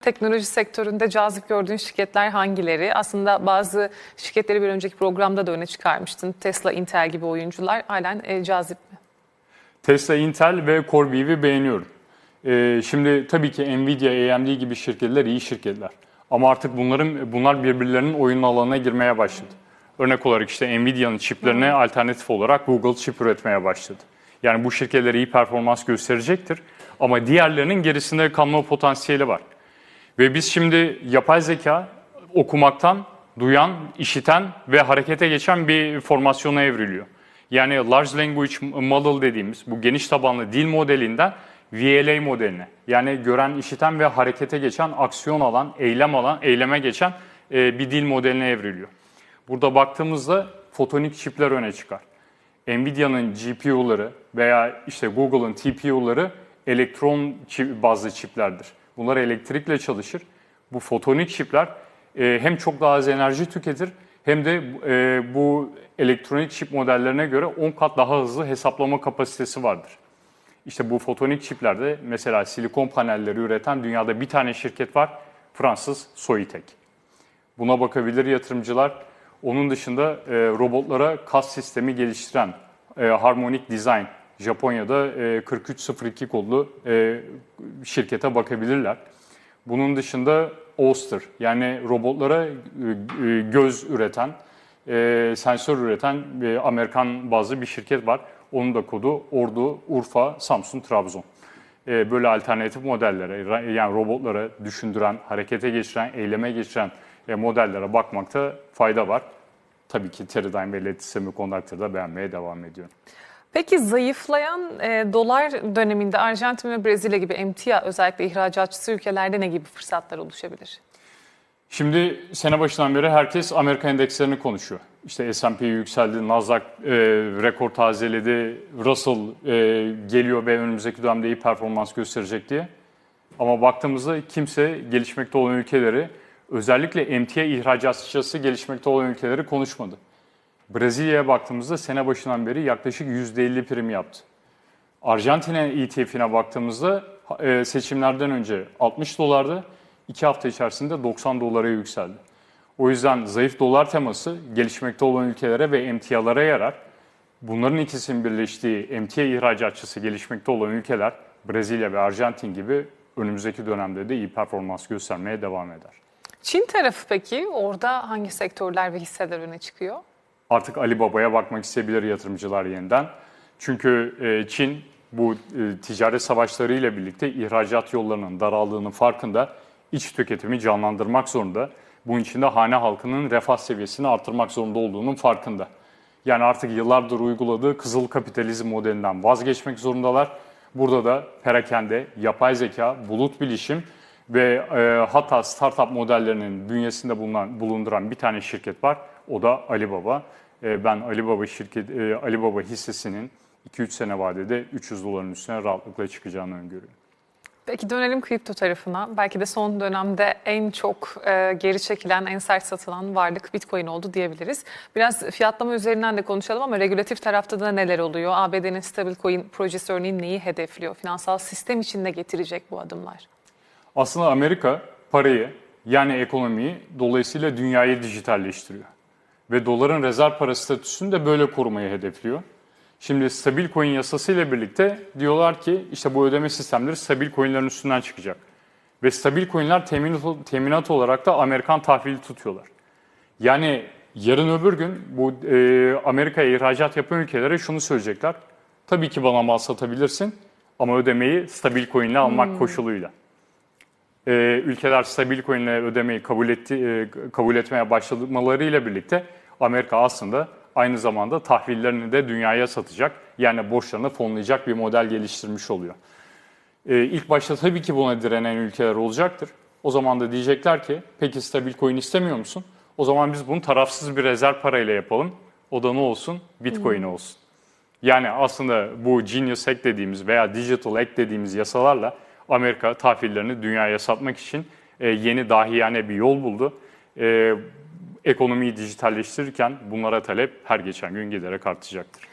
Teknoloji sektöründe cazip gördüğün şirketler hangileri? Aslında bazı şirketleri bir önceki programda da öne çıkarmıştın. Tesla, Intel gibi oyuncular halen e, cazip mi? Tesla, Intel ve CoreWeave'i beğeniyorum. Ee, şimdi tabii ki Nvidia, AMD gibi şirketler iyi şirketler. Ama artık bunların bunlar birbirlerinin oyun alanına girmeye başladı. Örnek olarak işte Nvidia'nın çiplerine alternatif olarak Google çip üretmeye başladı. Yani bu şirketler iyi performans gösterecektir. Ama diğerlerinin gerisinde kalma potansiyeli var. Ve biz şimdi yapay zeka okumaktan, duyan, işiten ve harekete geçen bir formasyona evriliyor. Yani Large Language Model dediğimiz bu geniş tabanlı dil modelinden VLA modeline yani gören, işiten ve harekete geçen, aksiyon alan, eylem alan, eyleme geçen e, bir dil modeline evriliyor. Burada baktığımızda fotonik çipler öne çıkar. Nvidia'nın GPU'ları veya işte Google'ın TPU'ları elektron bazlı çiplerdir. Bunlar elektrikle çalışır. Bu fotonik çipler e, hem çok daha az enerji tüketir hem de e, bu elektronik çip modellerine göre 10 kat daha hızlı hesaplama kapasitesi vardır. İşte bu fotonik çiplerde mesela silikon panelleri üreten dünyada bir tane şirket var. Fransız Soitec. Buna bakabilir yatırımcılar. Onun dışında e, robotlara kas sistemi geliştiren e, Harmonic Design Japonya'da e, 4302 kodlu e, şirkete bakabilirler. Bunun dışında Oster yani robotlara e, e, göz üreten, e, sensör üreten e, Amerikan bazlı bir şirket var. Onun da kodu Ordu, Urfa, Samsun, Trabzon. E, böyle alternatif modellere yani robotlara düşündüren, harekete geçiren, eyleme geçiren e, modellere bakmakta fayda var. Tabii ki Teradyne ve Lattice Semiconductor'da da beğenmeye devam ediyorum. Peki zayıflayan e, dolar döneminde Arjantin ve Brezilya gibi emtia özellikle ihracatçısı ülkelerde ne gibi fırsatlar oluşabilir? Şimdi sene başından beri herkes Amerika endekslerini konuşuyor. İşte S&P yükseldi, Nasdaq e, rekor tazeledi, Russell e, geliyor ve önümüzdeki dönemde iyi performans gösterecek diye. Ama baktığımızda kimse gelişmekte olan ülkeleri, özellikle emtia ihracatçısı gelişmekte olan ülkeleri konuşmadı. Brezilya'ya baktığımızda sene başından beri yaklaşık %50 prim yaptı. Arjantin'in ETF'ine baktığımızda e, seçimlerden önce 60 dolardı, 2 hafta içerisinde 90 dolara yükseldi. O yüzden zayıf dolar teması gelişmekte olan ülkelere ve emtialara yarar. Bunların ikisinin birleştiği emtia ihracatçısı gelişmekte olan ülkeler Brezilya ve Arjantin gibi önümüzdeki dönemde de iyi performans göstermeye devam eder. Çin tarafı peki orada hangi sektörler ve hisseler öne çıkıyor? Artık Alibaba'ya bakmak isteyebilir yatırımcılar yeniden. Çünkü e, Çin bu e, ticaret savaşları ile birlikte ihracat yollarının daraldığının farkında iç tüketimi canlandırmak zorunda. Bunun için de hane halkının refah seviyesini artırmak zorunda olduğunun farkında. Yani artık yıllardır uyguladığı kızıl kapitalizm modelinden vazgeçmek zorundalar. Burada da perakende, yapay zeka, bulut bilişim ve e, hatta startup modellerinin bünyesinde bulunan, bulunduran bir tane şirket var. O da Alibaba. E, ben Alibaba şirket e, Alibaba hissesinin 2-3 sene vadede 300 doların üstüne rahatlıkla çıkacağını öngörüyorum. Peki dönelim kripto tarafına. Belki de son dönemde en çok e, geri çekilen, en sert satılan varlık Bitcoin oldu diyebiliriz. Biraz fiyatlama üzerinden de konuşalım ama regülatif tarafta da neler oluyor? ABD'nin Stablecoin projesi örneğin neyi hedefliyor? Finansal sistem için ne getirecek bu adımlar? Aslında Amerika parayı yani ekonomiyi dolayısıyla dünyayı dijitalleştiriyor. Ve doların rezerv para statüsünü de böyle korumayı hedefliyor. Şimdi stabil coin yasasıyla birlikte diyorlar ki işte bu ödeme sistemleri stabil coinlerin üstünden çıkacak. Ve stabil coinler teminat, teminat olarak da Amerikan tahvili tutuyorlar. Yani yarın öbür gün bu e, Amerika'ya ihracat yapan ülkelere şunu söyleyecekler. Tabii ki bana mal satabilirsin ama ödemeyi stabil coinle almak koşuluyla. E, ülkeler stabil coinle ödemeyi kabul etti e, kabul etmeye başlamalarıyla birlikte Amerika aslında aynı zamanda tahvillerini de dünyaya satacak. Yani borçlarını fonlayacak bir model geliştirmiş oluyor. Ee, ilk başta tabii ki buna direnen ülkeler olacaktır. O zaman da diyecekler ki peki stabil coin istemiyor musun? O zaman biz bunu tarafsız bir rezerv parayla yapalım. O da ne olsun? Bitcoin olsun. Yani aslında bu Genius Act dediğimiz veya Digital Act dediğimiz yasalarla Amerika tahvillerini dünyaya satmak için e, yeni dahiyane bir yol buldu. E, ekonomiyi dijitalleştirirken bunlara talep her geçen gün giderek artacaktır.